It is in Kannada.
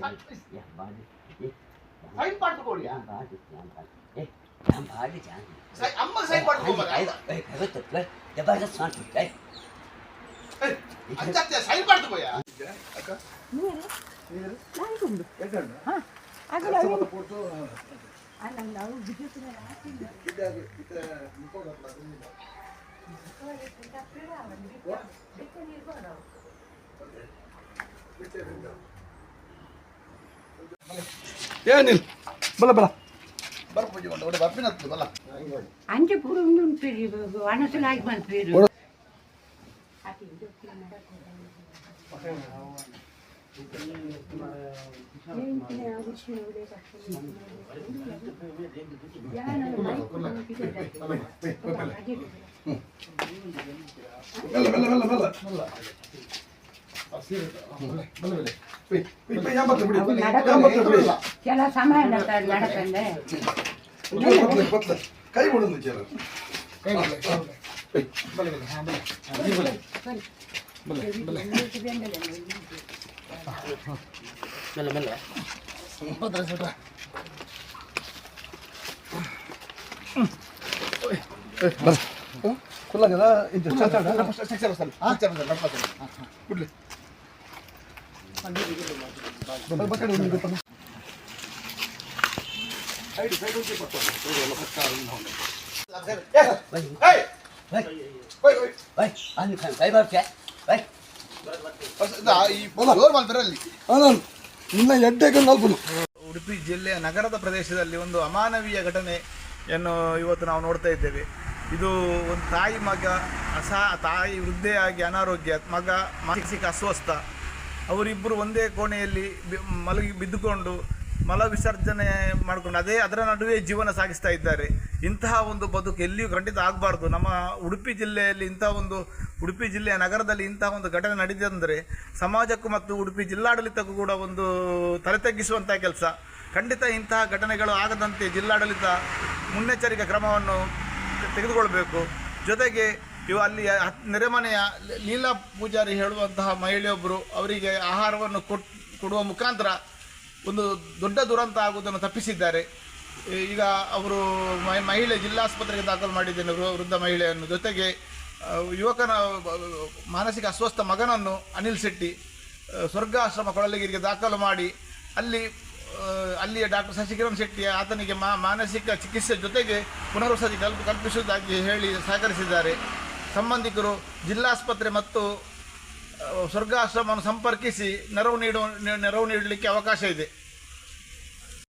야, 말이. 예. 사인 빠르고리야. 말이, 양 말이. 예. 양 말이지 않. 사이 안마 사인 빠르고 말이야. 아이고, 왜 그것도 그걸 내 발에서 손 줄까? 에. 앉았대 사인 빠르고야. 아까. 뭐래? 얘들. 나이 좀. 얘들. 아. 아들 아들. 아나 나우 비교스나 하신다. 이따 이따 묶어 갖다 줍니다. 그거를 진짜 필요하면 믿고 믿고 일어나. 그때 된다. ಸೈಡ್ ಸೈಡ್ ಒಂಚೂರು ಬರ್ತಾರೆ. ಸೈಡ್ ಎಲ್ಲ ಬರ್ತಾರೆ, ಇನ್ನು ಹೋಗಿ. ಬೈ ಅಲ್ಲಿ ಕೈ ಬರ್ತೆ ಬೈ ಈ ಜೋರ್ ಮಲ್ಪೆರಲ್ಲಿ ಆ, ನಾನು ನಿನ್ನ ಎಡ್ಡೆಗೆ ನಲ್ಪುನು ಉಡುಪಿ ಜಿಲ್ಲೆಯ ನಗರದ ಪ್ರದೇಶದಲ್ಲಿ ಒಂದು ಅಮಾನವೀಯ ಘಟನೆಯನ್ನು ಇವತ್ತು ನಾವು ನೋಡ್ತಾ ಇದ್ದೇವೆ. ಇದು ಒಂದು ತಾಯಿ ಮಗ ಅಸಹ ತಾಯಿ ವೃದ್ಧೆಯಾಗಿ ಅನಾರೋಗ್ಯ, ಮಗ ಮಾನಸಿಕ ಅಸ್ವಸ್ಥ ಅವರಿಬ್ಬರು ಒಂದೇ ಕೋಣೆಯಲ್ಲಿ ಮಲಗಿ ಬಿದ್ದುಕೊಂಡು ಮಲ ವಿಸರ್ಜನೆ ಮಾಡಿಕೊಂಡು ಅದೇ ಅದರ ನಡುವೆ ಜೀವನ ಸಾಗಿಸ್ತಾ ಇದ್ದಾರೆ. ಇಂತಹ ಒಂದು ಬದುಕು ಎಲ್ಲಿಯೂ ಖಂಡಿತ ಆಗಬಾರ್ದು. ನಮ್ಮ ಉಡುಪಿ ಜಿಲ್ಲೆಯಲ್ಲಿ ಇಂಥ ಒಂದು, ಉಡುಪಿ ಜಿಲ್ಲೆಯ ನಗರದಲ್ಲಿ ಇಂಥ ಒಂದು ಘಟನೆ ನಡೆದಂದರೆ ಸಮಾಜಕ್ಕೂ ಮತ್ತು ಉಡುಪಿ ಜಿಲ್ಲಾಡಳಿತಕ್ಕೂ ಕೂಡ ಒಂದು ತಲೆ ತಗ್ಗಿಸುವಂಥ ಕೆಲಸ. ಖಂಡಿತ ಇಂತಹ ಘಟನೆಗಳು ಆಗದಂತೆ ಜಿಲ್ಲಾಡಳಿತ ಮುನ್ನೆಚ್ಚರಿಕೆ ಕ್ರಮವನ್ನು ತೆಗೆದುಕೊಳ್ಬೇಕು. ಜೊತೆಗೆ ಇವು ಅಲ್ಲಿ ನೆರೆಮನೆಯ ಲೀಲಾ ಪೂಜಾರಿ ಹೇಳುವಂತಹ ಮಹಿಳೆಯೊಬ್ಬರು ಅವರಿಗೆ ಆಹಾರವನ್ನು ಕೊಟ್, ಕೊಡುವ ಮುಖಾಂತರ ಒಂದು ದೊಡ್ಡ ದುರಂತ ಆಗುವುದನ್ನು ತಪ್ಪಿಸಿದ್ದಾರೆ. ಈಗ ಅವರು ಮಹಿ- ಮಹಿಳೆ ಜಿಲ್ಲಾಸ್ಪತ್ರೆಗೆ ದಾಖಲು ಮಾಡಿದ್ದೇನೆ ವೃದ್ಧ ಮಹಿಳೆಯನ್ನು. ಜೊತೆಗೆ ಯುವಕನ ಮಾನಸಿಕ ಅಸ್ವಸ್ಥ ಮಗನನ್ನು ಅನಿಲ್ ಶೆಟ್ಟಿ ಸ್ವರ್ಗಾಶ್ರಮ ಕೊಳಲಗಿರಿಗೆ ದಾಖಲು ಮಾಡಿ, ಅಲ್ಲಿ ಅಲ್ಲಿಯ ಡಾಕ್ಟರ್ ಶಶಿಕಿರಣ್ ಶೆಟ್ಟಿ ಆತನಿಗೆ ಮಾನಸಿಕ ಚಿಕಿತ್ಸೆ ಜೊತೆಗೆ ಪುನರ್ವಸತಿ ಕಲ್ಪ ಕಲ್ಪಿಸುವುದಾಗಿ ಹೇಳಿ ಸಹಕರಿಸಿದ್ದಾರೆ. ಸಂಬಂಧಿಕರು ಜಿಲ್ಲಾಸ್ಪತ್ರೆ ಮತ್ತು ಸ್ವರ್ಗಾಶ್ರಮವನ್ನು ಸಂಪರ್ಕಿಸಿ ನೆರವು ನೀಡುವ ನೆರವು ನೀಡಲಿಕ್ಕೆ ಅವಕಾಶ ಇದೆ.